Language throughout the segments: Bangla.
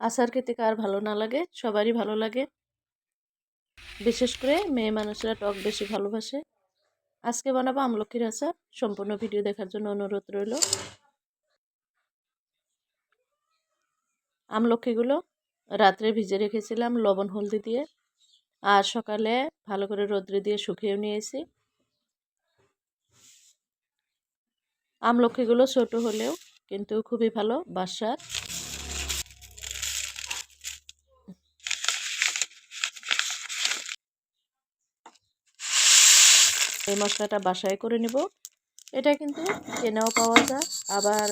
আচার খেতে কার ভালো না লাগে? সবারই ভালো লাগে। বিশেষ করে মেয়ে মানুষরা টক বেশি ভালোবাসে। আজকে বানাবো আমলকির আচার। সম্পূর্ণ ভিডিও দেখার জন্য অনুরোধ রইল। আমলকিগুলো রাত্রে ভিজে রেখেছিলাম লবণ, হলদি দিয়ে। আর সকালে ভালো করে রোদ্রে দিয়ে শুকিয়েও নিয়েছি। আমলকিগুলো ছোট হলেও কিন্তু খুবই ভালো, বাসার। এই মশলাটা বাসায় করে নিব। এটা কিন্তু কেনাও পাওয়া যায়, আবার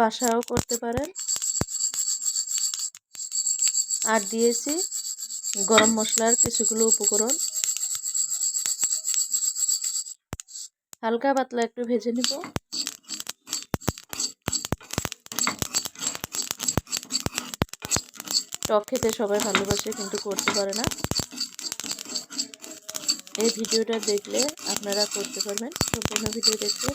বাসাও করতে পারেন। আর দিয়েছি গরম মশলার কিছুগুলো উপকরণ। হালকা পাতলা একটু ভেজে নিব। টক খেতে সবাই ভালোবাসে, কিন্তু করতে পারে না। এই ভিডিওটা দেখলে আপনারা করতে পারবেন। সম্পূর্ণ ভিডিও দেখতে।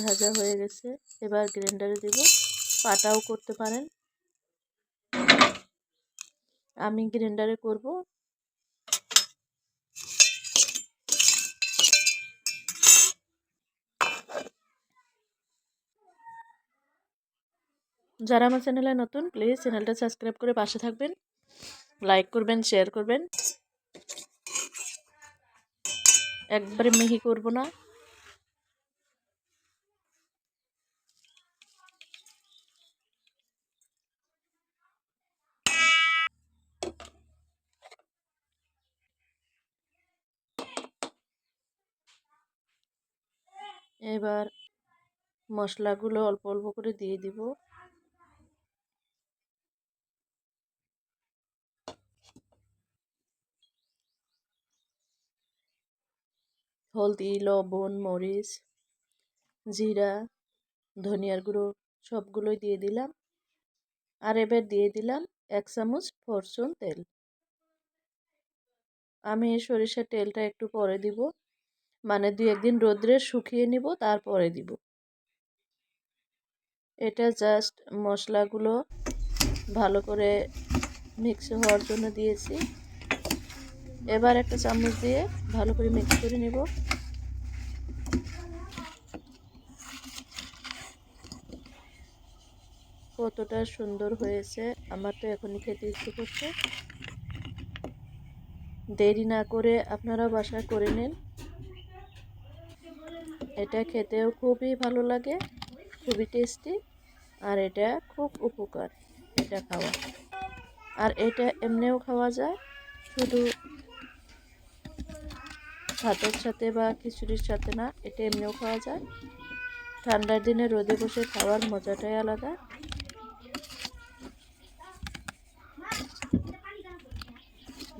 ভাজা হয়ে গেছে। এবার গ্রাইন্ডারে দেব। পাটাও করতে পারেন। আমি গ্রাইন্ডারে করব। যারা আমার চ্যানেলে নতুন প্লিজ চ্যানেলটা সাবস্ক্রাইব করে পাশে থাকবেন। লাইক করবেন শেয়ার করবেন। একবারে মিহি করব না। এবার মশলাগুলো অল্প অল্প করে দিয়ে দিব। হলদি, লবণ, মরিচ, জিরা, ধনিয়ার গুঁড়ো সবগুলোই দিয়ে দিলাম। আর এবার দিয়ে দিলাম এক চামচ ফরচুন তেল। আমি সরিষার তেলটা একটু পরে দিব। মানে দু একদিন রোদ্রে শুকিয়ে নিব, তারপরে দিব। এটা জাস্ট মশলাগুলো ভালো করে মিক্স হওয়ার জন্য দিয়েছি। এবার একটা চামচ দিয়ে ভালো করে মিক্স করে নেব। কতটা সুন্দর হয়েছে, আমার তো এখনই খেতে ইচ্ছে করছে। দেরি না করে আপনারা বাসা করে নিন। এটা খেতেও খুবই ভালো লাগে, খুবই টেস্টি আর এটা খুব উপকার, এটা খাওয়া। আর এটা এমনিও খাওয়া যায়, শুধু ভাতের সাথে বা খিচুড়ির সাথে না, এটা এমনিও খাওয়া যায়। ঠান্ডার দিনে রোদে বসে খাওয়ার মজাটাই আলাদা।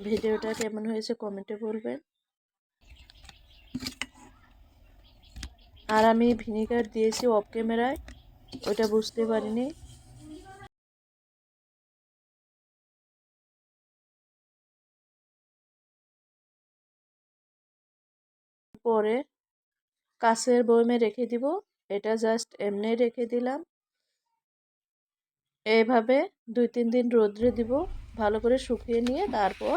ভিডিওটা কেমন হয়েছে কমেন্টে বলবেন। আর আমি ভিনিগার দিয়েছি অফ ক্যামেরায় ওটা বুঝতে পারিনি। পরে কাছের বয়মে রেখে দিব। এটা জাস্ট এমনি রেখে দিলাম। এইভাবে দুই তিন দিন রোদ্রে দিব, ভালো করে শুকিয়ে নিয়ে তারপর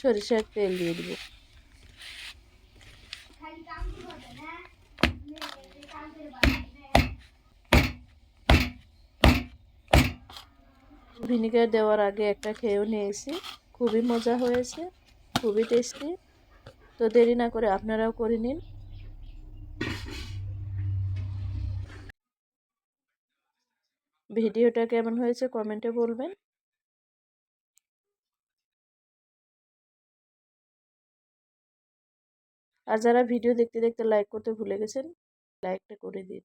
সরিষার তেল দিয়ে দিব। ভিনিগার দেওয়ার আগে একটা খেয়েও নিয়েছি। খুবই মজা হয়েছে, খুবই টেস্টি তো দেরি না করে আপনারাও করে নিন। ভিডিওটা কেমন হয়েছে কমেন্টে বলবেন। আর যারা ভিডিও দেখতে দেখতে লাইক করতে ভুলে গেছেন, লাইকটা করে দিন।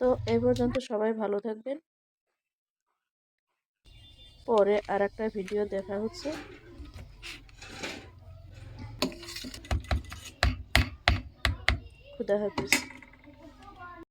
তো এই পর্যন্ত সবাই ভালো থাকবেন। পরে আর একটা ভিডিও দেখা হচ্ছে। খুদা হাফিজ